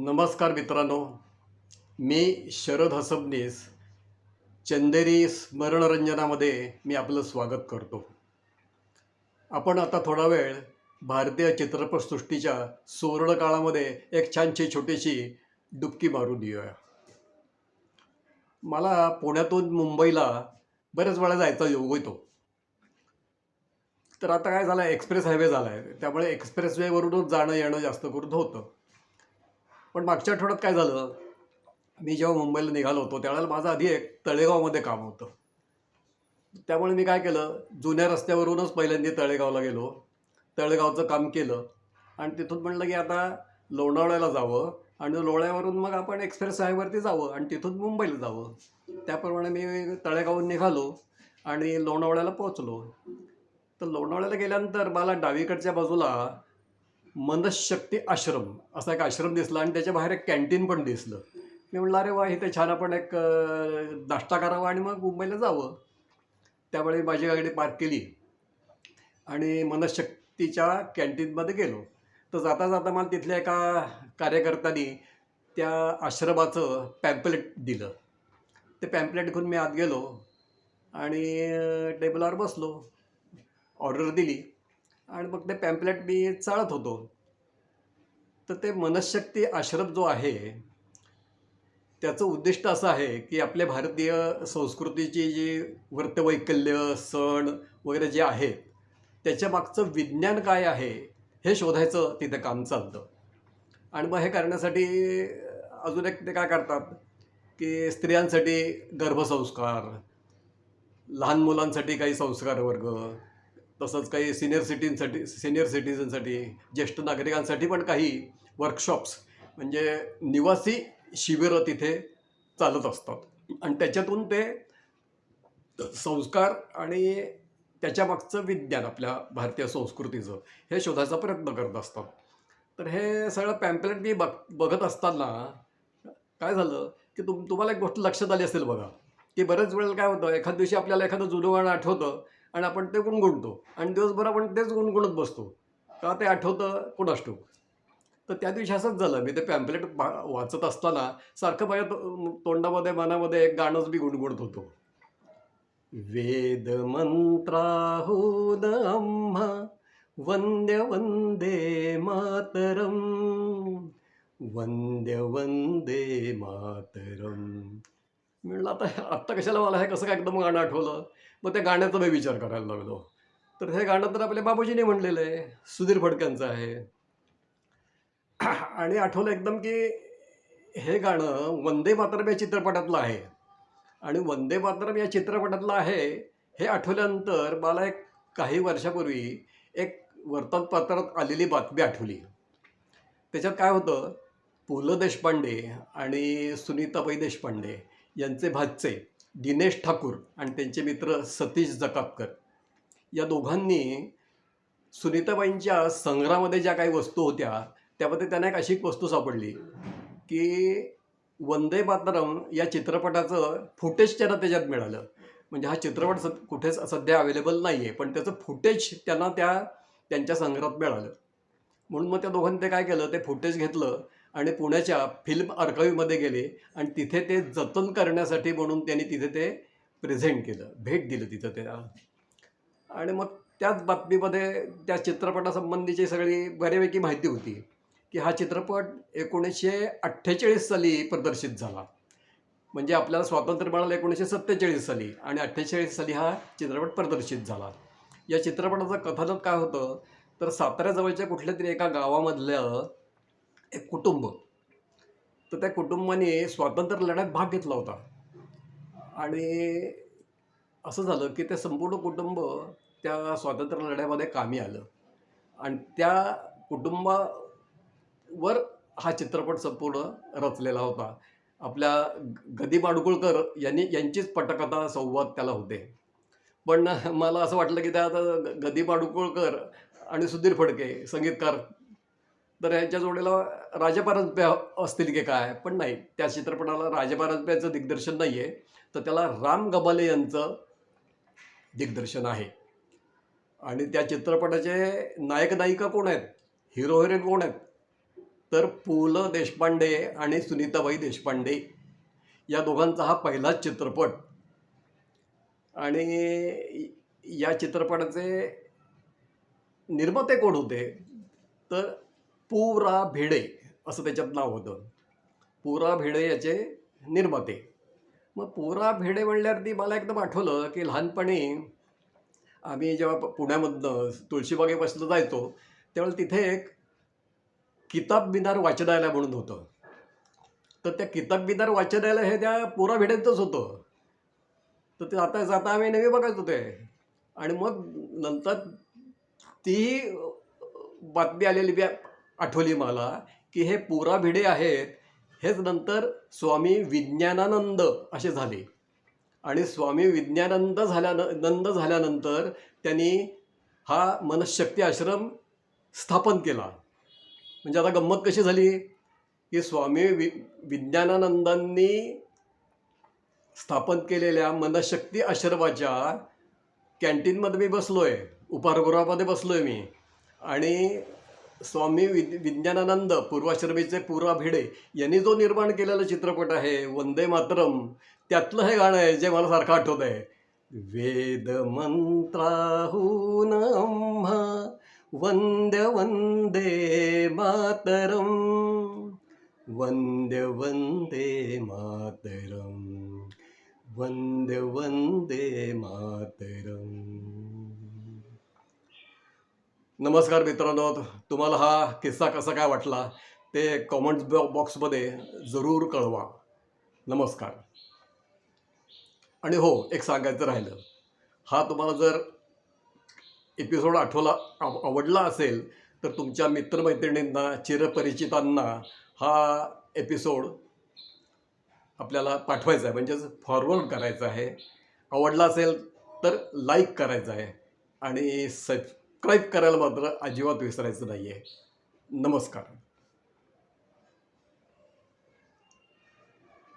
नमस्कार मित्रांनो. मी शरद हसबनीस चंदेरी स्मरणरंजनामध्ये मी आपलं स्वागत करतो. आपण आता थोडा वेळ भारतीय चित्रपटसृष्टीच्या सुवर्ण काळामध्ये एक छानशी छोटीशी डुबकी मारून येऊया. मला पुण्यातून मुंबईला बऱ्याच वेळा जायचा योग येतो तर आता काय झालं एक्सप्रेस हायवे झाला आहे त्यामुळे एक्सप्रेस वेवरूनच जाणं येणं जास्त करून होतं. पण मागच्या आठवड्यात काय झालं? मी जेव्हा मुंबईला निघालो होतो त्यावेळेला माझं आधी एक तळेगावमध्ये काम होतं. त्यामुळे मी काय केलं? जुन्या रस्त्यावरूनच पहिल्यांदा तळेगावला गेलो. तळेगावचं काम केलं. आणि तिथून म्हणलं की आता लोणावळ्याला जावं आणि लोणावळ्यावरून मग आपण एक्सप्रेस हायवरती जावं आणि तिथून मुंबईला जावं. त्याप्रमाणे मी तळेगावहून निघालो आणि लोणावळ्याला पोहोचलो. तर लोणावळ्याला गेल्यानंतर मला डावीकडच्या बाजूला मनशक्ती आश्रम. असा एक आश्रम दिसला आणि त्याच्या बाहेर एक कॅन्टीन पण दिसलं. मी म्हणलं अरे वा इथे छान आपण एक नाश्ता करावा आणि मग मुंबईला जावं. त्यावेळी माझी गाडी पार्क केली आणि मनशक्तीच्या कॅन्टीनमध्ये गेलो. तर जाता जाता मला तिथल्या एका कार्यकर्त्यांनी त्या आश्रमाचं पॅम्पलेट दिलं. ते पॅम्पलेट घेऊन मी आत गेलो आणि टेबलावर बसलो. ऑर्डर दिली. आणि मग ते पॅम्पलेट मी चाळत होतो. तर ते मनशक्ती आश्रम जो आहे त्याचं उद्दिष्ट असं आहे की आपल्या भारतीय संस्कृतीची जी व्रतवैकल्य सण वगैरे जे आहेत त्याच्या मागचं विज्ञान काय आहे हे शोधायचं तिथं काम चालतं. आणि मग हे करण्यासाठी अजून एक ते काय करतात की स्त्रियांसाठी गर्भसंस्कार लहान मुलांसाठी काही संस्कार वर्ग तसंच काही सिनियर सिटीजनसाठी सिनियर सिटीजनसाठी ज्येष्ठ नागरिकांसाठी पण काही वर्कशॉप्स म्हणजे निवासी शिबिरं तिथे चालत असतात. आणि त्याच्यातून ते संस्कार आणि त्याच्या मागचं विज्ञान आपल्या भारतीय संस्कृतीचं हे शोधायचा प्रयत्न करत असतात. तर हे सगळं पॅम्पलेट मी बघ बघत असताना काय झालं की तुम तुम्हाला एक गोष्ट लक्षात आली असेल बघा की बऱ्याच वेळेला काय होतं एखाद दिवशी आपल्याला एखादं जुनं गाणं आठवतं आणि आपण ते गुणगुणतो. आणि दिवसभर आपण तेच गुणगुणत बसतो. का ते आठवतं? कोणास तर त्या दिवशी असंच झालं. मी ते पॅम्पलेट वाचत असताना सारखं माझ्या तोंडामध्ये मनामध्ये एक गाणंच मी गुणगुणत होतो. वेद मंत्राहून वंद्य वंदे मातरम वंद्य वंदे मातरम. म्हणलं आता आत्ता कशाला मला हे कसं काय एकदम गाणं आठवलं? मग त्या गाण्याचा मी विचार करायला लागलो. तर हे गाणं तर आपल्या बाबूजीने म्हणलेलं आहे. सुधीर फडक्यांचं आहे. आणि आठवलं एकदम की हे गाणं वंदे मातरम या चित्रपटातलं आहे. आणि वंदे मातरम या चित्रपटातलं आहे हे आठवल्यानंतर मला एक काही वर्षापूर्वी एक वर्तमानपत्रात आलेली बातमी आठवली. त्याच्यात काय होतं? पु ल देशपांडे आणि सुनीताबाई देशपांडे यांचे भाचे दिनेश ठाकूर आणि त्यांचे मित्र सतीश जकापकर या दोघांनी सुनीताबाईंच्या संग्रहामध्ये ज्या काही वस्तू होत्या त्यामध्ये त्यांना एक अशी एक वस्तू सापडली की वंदे मातरम या चित्रपटाचं फुटेज त्यांना त्याच्यात मिळालं. म्हणजे हा चित्रपट सद कुठेच सध्या अवेलेबल नाही आहे पण त्याचं फुटेज त्यांना त्या त्यांच्या संग्रहात मिळालं. म्हणून मग त्या दोघांनी ते काय केलं ते फुटेज घेतलं आणि पुण्याच्या फिल्म आर्काईव्हमध्ये गेले आणि तिथे ते जतन करण्यासाठी म्हणून त्यांनी तिथे ते प्रेझेंट केलं भेट दिलं तिथं त्याला आणि मग त्याच बातमीमध्ये त्या चित्रपटासंबंधीची सगळी बऱ्यापैकी माहिती होती की हा चित्रपट एकोणीसशे अठ्ठेचाळीस साली प्रदर्शित झाला. म्हणजे आपल्याला स्वातंत्र्य मिळालं एकोणीसशे सत्तेचाळीस साली आणि अठ्ठेचाळीस साली हा चित्रपट प्रदर्शित झाला. या चित्रपटाचं कथानक काय होतं? तर साताऱ्याजवळच्या कुठल्या तरी एका गावामधलं एक कुटुंब. तर त्या कुटुंबाने स्वातंत्र्य लढ्यात भाग घेतला होता. आणि असं झालं की ते संपूर्ण कुटुंब त्या स्वातंत्र्य लढ्यामध्ये कामी आलं. आणि त्या कुटुंबावर हा चित्रपट संपूर्ण रचलेला होता. आपल्या गदी माडगुळकर यांनी यांचीच पटकथा संवाद त्याला होते. पण मला असं वाटलं की त्या आता गदी माडगुळकर आणि सुधीर फडके संगीतकार तर यांच्या जोडीला राजपरंपे असतील की काय? पण नाही. त्या चित्रपटाला राजपरंप्याचं दिग्दर्शन नाही आहे तर त्याला राम गबाले यांचं दिग्दर्शन आहे. आणि त्या चित्रपटाचे नायक नायिका कोण आहेत? हिरो हिरोईन कोण आहेत? तर पु ल देशपांडे आणि सुनीताबाई देशपांडे. या दोघांचा हा पहिलाच चित्रपट. आणि या चित्रपटाचे निर्माते कोण होते? तर पुरा भिडे असं त्याच्यात नाव होतं. पुरा भिडे याचे निर्माते. मग पुरा भिडे म्हणल्यावरती मला एकदम आठवलं की लहानपणी आम्ही जेव्हा पुण्यामधनं तुळशीबागेपासून जायचो त्यावेळेला तिथे एक किताब मिनार वाचनालय म्हणून होतं. तर त्या किताब मिनार वाचनालय हे त्या पुरा भिडेंचंच होतं. तर ते आता जाता आम्ही नेहमी बघायचो ते आणि मग नंतर ती बातमी आलेली बी आठवली मला की हे पुरा भिडे आहेत. हेच नंतर स्वामी विज्ञानानंद असे झाले. आणि स्वामी विज्ञानंद झाल्यान नंद झाल्यानंतर त्यांनी हा मनशक्ती आश्रम स्थापन केला. म्हणजे आता गंमत कशी झाली? की स्वामी वि विज्ञानानंदांनी स्थापन केलेल्या मनशक्ती आश्रमाच्या कॅन्टीनमध्ये मी बसलो आहे उपहारगृहामध्ये बसलो आहे मी. आणि स्वामी वि विज्ञानानंद पूर्वाश्रमीचे पूर्वा भिडे यांनी जो निर्माण केलेला चित्रपट आहे वंदे मातरम त्यातलं हे गाणं आहे जे मला सारखं आठवत आहे. वेद मंत्राहून आम्हा वंद्य वंदे मातरम वंद्य वंदे मातरम वंद्य वंदे मातरम. नमस्कार मित्रांनो तुम्हाला हा किस्सा कसा काय वाटला ते कॉमेंट्स बॉक्समध्ये जरूर कळवा. नमस्कार. आणि हो एक सांगायचं राहिलं. हा तुम्हाला जर एपिसोड आठवला आव- आवडला असेल तर तुमच्या मित्रमैत्रिणींना चिरपरिचितांना हा एपिसोड आपल्याला पाठवायचा आहे. म्हणजेच फॉरवर्ड करायचा आहे. आवडला असेल तर लाईक करायचं आहे. आणि सबस्क्राईब करायला मात्र अजिबात विसरायचं नाही आहे नमस्कार.